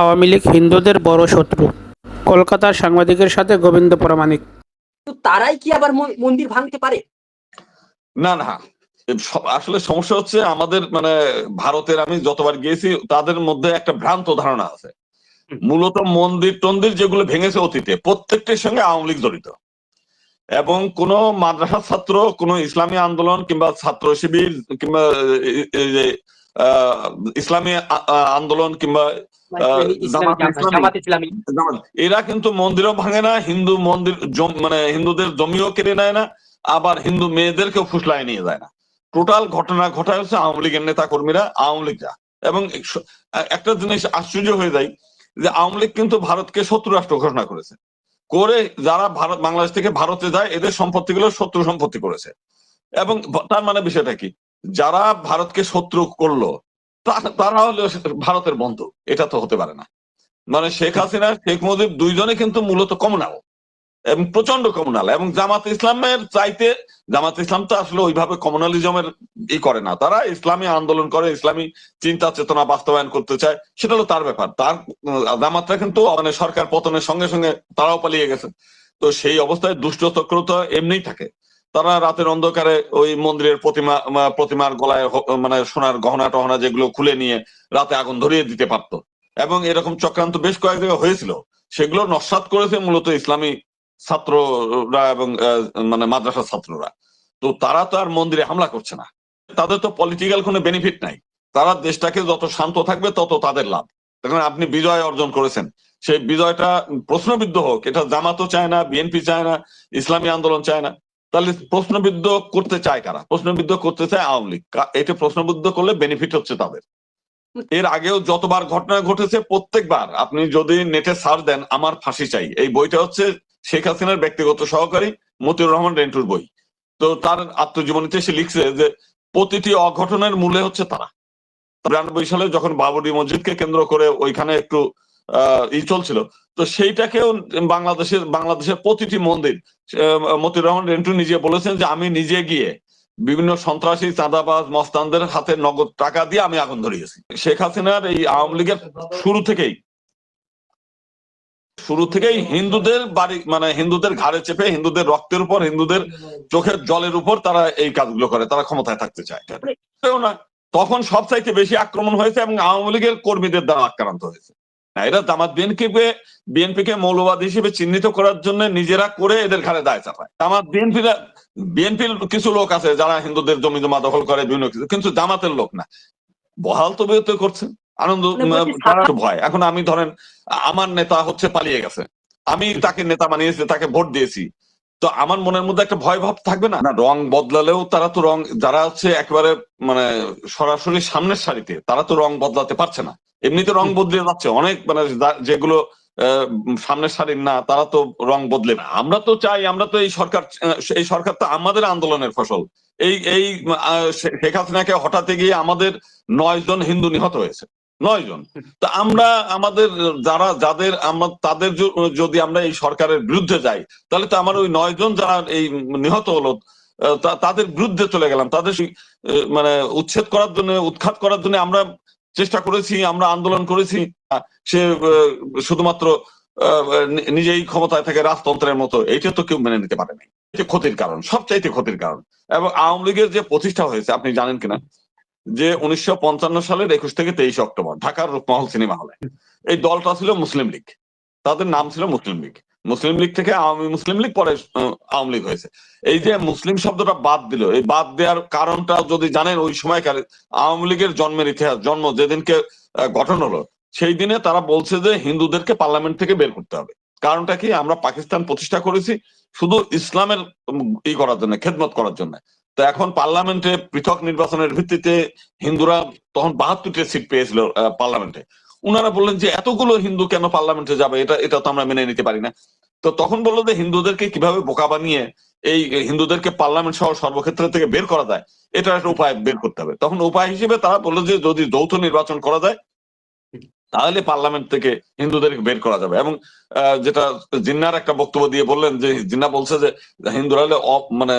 আওয়ামী লীগ হিন্দুদের বড় শত্রু। কলকাতার সাংবাদিকের সাথে গোবিন্দ প্রামাণিক। তারাই কি আবার মন্দির ভাঙতে পারে? না না। আসলে সমস্যা হচ্ছে আমাদের মানে ভারতের আমি যতবার গিয়েছি তাদের মধ্যে একটা ভ্রান্ত ধারণা আছে। মূলত মন্দির টন্দির যেগুলো ভেঙেছে অতীতে প্রত্যেকটির সঙ্গে আওয়ামী লীগ জড়িত। এবং কোন মাদ্রাসা ছাত্র কোন ইসলামী আন্দোলন কিংবা ছাত্র শিবির কিংবা ইসলামী আন্দোলন কিংবা জামাত, এরা কিন্তু মন্দিরও ভাঙে না হিন্দু মন্দির মানে হিন্দুদের জমিও কেড়ে নেয় না আবার হিন্দু মেয়েদেরকেও ফুসলায় নিয়ে যায় না। টোটাল ঘটনা ঘটায় হচ্ছে আওয়ামী লীগের নেতা কর্মীরা আওয়ামী লীগরা। এবং একটা জিনিস আশ্চর্য হয়ে যায় যে আওয়ামী লীগ কিন্তু ভারতকে শত্রু রাষ্ট্র ঘোষণা করেছে। করে যারা ভারত বাংলাদেশ থেকে ভারতে যায় এদের সম্পত্তিগুলো শত্রু সম্পত্তি করেছে। এবং তার মানে বিষয়টা কি? যারা ভারতকে শত্রু করল তারা হলো ভারতের বন্ধু। এটা তো হতে পারে না। মানে শেখ হাসিনা, শেখ মুজিব দুইজনে কিন্তু মূলত কমনাল এবং প্রচণ্ড কমনাল এবং জামাত ইসলামের চাইতে, জামাত ইসলাম তো আসলে ওইভাবে কমনালিজমের ই করে না। তারা ইসলামী আন্দোলন করে, ইসলামী চিন্তা চেতনা বাস্তবায়ন করতে চায়, সেটা হলো তার ব্যাপার। তার, জামাতরা কিন্তু মানে সরকার পতনের সঙ্গে সঙ্গে তারাও পালিয়ে গেছে। তো সেই অবস্থায় দুষ্ট চক্র তো এমনিই থাকে। তারা রাতের অন্ধকারে ওই মন্দিরের প্রতিমা প্রতিমার গলায় মানে সোনার গহনা টহনা যেগুলো খুলে নিয়ে রাতে আগুন ধরিয়ে দিতে পারতো। এবং এরকম চক্রান্ত বেশ কয়েক জায়গায় হয়েছিল। সেগুলো নস্বাত করেছে মূলত ইসলামী ছাত্ররা এবং মানে মাদ্রাসা ছাত্ররা। তো তারা তো আর মন্দিরে হামলা করছে না। তাদের তো পলিটিক্যাল কোনো বেনিফিট নাই। তারা দেশটাকে যত শান্ত থাকবে তত তাদের লাভ। দেখেন, আপনি বিজয় অর্জন করেছেন। সেই বিজয়টা প্রশ্নবিদ্ধ হোক। এটা জামাতও চায় না, বিএনপি চায় না, ইসলামী আন্দোলন চায় না। তাহলে প্রশ্নবিদ্ধ করতে চায় কারা? প্রশ্নবিদ্ধ করতে চায় আওয়ামী লীগ। এটা প্রশ্নবিদ্ধ করলে বেনিফিট হচ্ছে তাদের। এর আগেও যতবার ঘটনা ঘটেছে, প্রত্যেকবার আপনি যদি নেটে সার্চ দেন, আমার ফাঁসি চাই। এই বইটা হচ্ছে শেখ হাসিনার ব্যক্তিগত সহকারী মতিউর রহমান রেন্টুর বই। তো তার আত্মজীবনীতে সে লিখছে যে, প্রতিটি অঘটনের মূলে হচ্ছে তারা। বিরানব্বই সালে যখন বাবরি মসজিদকে কেন্দ্র করে ওইখানে একটু ই চলছিল। তো সেইটাকেও বাংলাদেশের বাংলাদেশের প্রতিটি মন্দির আহ, মতিউর রহমান রেন্টু নিজে বলেছেন যে আমি নিজে গিয়ে বিভিন্ন সন্ত্রাসী চাঁদাবাজ মস্তানদের হাতে নগদ টাকা দিয়ে আমি আগুন ধরিয়েছি। শেখ হাসিনার এই আওয়ামী লীগের শুরু থেকেই শুরু থেকেই হিন্দুদের বাড়ি মানে হিন্দুদের ঘাড়ে চেপে হিন্দুদের রক্তের উপর হিন্দুদের চোখের জলের উপর তারা এই কাজগুলো করে তারা ক্ষমতায় থাকতে চায়। না তখন সবচাইতে বেশি আক্রমণ হয়েছে এবং আওয়ামী লীগের কর্মীদের দ্বারা আক্রান্ত হয়েছে। না, এরা জামাত বিএনপিকে বিএনপিকে মৌলবাদী হিসেবে চিহ্নিত করার জন্য নিজেরা করে এদের ঘাড়ে দায় চাপায়। জামাত বিএনপি বিএনপির কিছু লোক আছে যারা হিন্দুদের জমি জমা দখল করে বিভিন্ন কিছু কিন্তু জামাতের লোক না। বহাল তো করছে। আনন্দ মানে ভয়। এখন আমি ধরেন আমার নেতা হচ্ছে পালিয়ে গেছে। আমি তাকে নেতা বানিয়েছি তাকে ভোট দিয়েছি। তো আমার মনের মধ্যে একটা ভয় ভাব থাকবে না? না রং বদলালেও তারা তো রং যারা হচ্ছে একেবারে মানে সরাসরি সামনের সারিতে তারা তো রং বদলাতে পারছে না। এমনিতে রং বদলে যাচ্ছে। অনেক মানে যেগুলো সামনের সারির না, তারা তো রং বদলে না। আমরা তো চাই, আমরা তো এই সরকার এই সরকার তো আমাদের আন্দোলনের ফসল। এই এই শেখ হাসিনাকে হঠাতে গিয়ে আমাদের নয় জন হিন্দু নিহত হয়েছে। নয় জন। তা আমরা, আমাদের যারা, যাদের আমরা, তাদের যদি আমরা এই সরকারের বিরুদ্ধে যাই, তাহলে তো আমার ওই নয় জন যারা এই নিহত হলো তাদের বিরুদ্ধে চলে গেলাম। তাদের মানে উচ্ছেদ করার জন্য, উৎখাত করার জন্য আমরা চেষ্টা করেছি, আমরা আন্দোলন করেছি। সে শুধুমাত্র নিজেই ক্ষমতায় থাকে রাজতন্ত্রের মতো, এইটা তো কেউ মেনে নিতে পারে নাই। এটা ক্ষতির কারণ, সবচাইতে ক্ষতির কারণ। এবং আওয়ামী লীগের যে প্রতিষ্ঠা হয়েছে, আপনি জানেন কিনা? যে উনিশশো পঞ্চান্ন সালের একুশ থেকে তেইশে অক্টোবর, ঢাকার রূপমহল সিনেমা হলে। এই দলটা ছিল মুসলিম লীগ, তাদের নাম ছিল মুসলিম লীগ। মুসলিম লীগ থেকে আওয়ামী, মুসলিম লীগ পরে আওয়ামী লীগ হয়েছে। এই যে মুসলিম শব্দটা বাদ দিল, এই বাদ দেওয়ার কারণটা যদি জানেন, ওই সময়কার আওয়ামী লীগের জন্মের ইতিহাস, জন্ম যেদিনকে গঠন হলো, সেই দিনে তারা বলছে যে হিন্দুদেরকে পার্লামেন্ট থেকে বের করতে হবে। কারণটা কি? আমরা পাকিস্তান প্রতিষ্ঠা করেছি শুধু ইসলামের ই করার জন্য, খেদমত করার জন্য। তো এখন পার্লামেন্টে পৃথক নির্বাচনের ভিত্তিতে হিন্দুরা তখন বাহাত্তরটা সিট পেয়েছিল পার্লামেন্টে। উনারা বললেন যে এতগুলো হিন্দু কেন পার্লামেন্টে যাবে? এটা এটা তো আমরা মেনে নিতে পারি না। তো তখন বলল যে হিন্দুদেরকে কীভাবে বোকা বানিয়ে এই হিন্দুদেরকে পার্লামেন্ট সহ সর্বক্ষেত্র থেকে বের করা যায়? এটা একটা উপায় বের করতে হবে। তখন উপায় হিসেবে তারা বলল যে যদি যৌথ নির্বাচন করা যায়, তাহলে পার্লামেন্ট থেকে হিন্দুদেরকে বের করা যাবে। এবং যেটা জিন্নার একটা বক্তব্য দিয়ে বললেন যে জিন্না বলছে যে হিন্দুরা মানে